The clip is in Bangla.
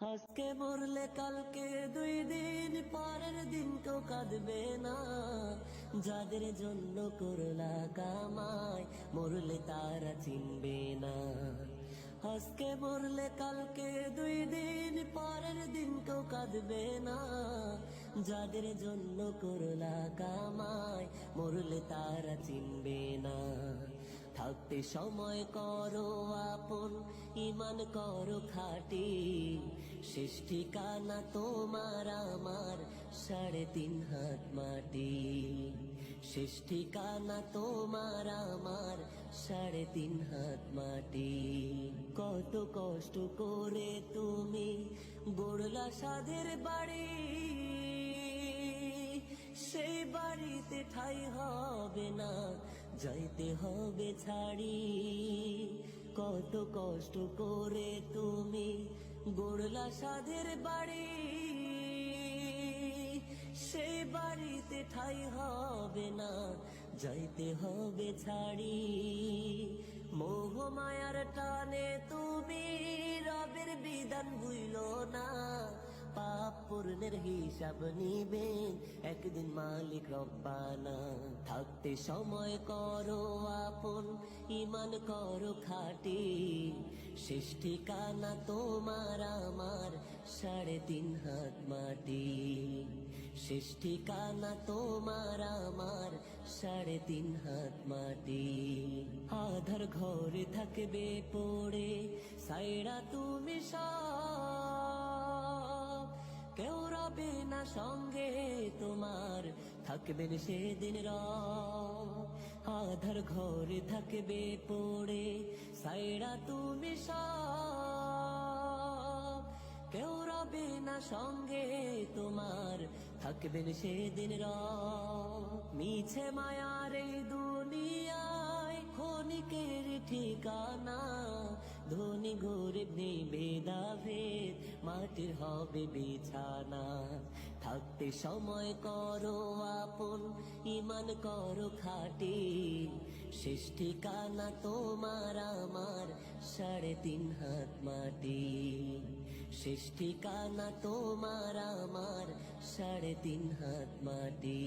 আজকে মরলে কালকে দুই দিন, পরের দিন কেউ কাঁদবে না। যাদের জন্য করলা কামায়, মরলে তারা চিনবে না। আজকে মরলে কালকে দুই দিন, পরের দিন কেউ কাঁদবে না। যাদের জন্য করলা কামায়, মরলে তারা চিনবে থাকতে সময় করো আপন, ইমান করো খাটি। শেষ ঠিকানা তোমার আমার, সাড়ে তিন হাত মাটি। শেষ ঠিকানা তোমার আমার, সাড়ে তিন হাত মাটি। কত কষ্ট করে তুমি গড়লা সাধের বাড়ি। সেই বাড়িতে ঠাই হবে যাইতে হবে ছাড়ি। কত কষ্ট করে তুমি গড়লা সাধের বাড়ি। সে বাড়িতে ঠাই হবে না, যাইতে হবে ছাড়ি। মোহ মায়ার টানে তুমি রবের বিধান পাপ পূর্ণের হিসাব নিবেন। একদিন মালিক রব্বানা, থাকতে সময় করো আপন ইমান করো খাটি। শেষ ঠিকানা তোমার আমার, সাড়ে তিন হাত মাটি। শেষ ঠিকানা তোমার আমার, সাড়ে তিন হাত মাটি। আধার ঘরে থাকবে পড়ে, সাইরা তুমি সব সঙ্গে তোমার থাকবেন সেদিন র আধার ঘরে থাকবে পড়ে, সাইরা তুমি কেউ রবে না সঙ্গে তোমার থাকবেন সেদিন র মিছে মায়ার এই দুনিয়ায় ক্ষণিকের ঠিকানা। ধনী গরিব নেই মাটির হবে বিছানা। থাকতে সময় করো আপন, ইমান করো খাটি। শেষ ঠিকানা তোমার আমার, সাড়ে তিন হাত মাটি। শেষ ঠিকানা তোমার আমার, সাড়ে তিন হাত মাটি।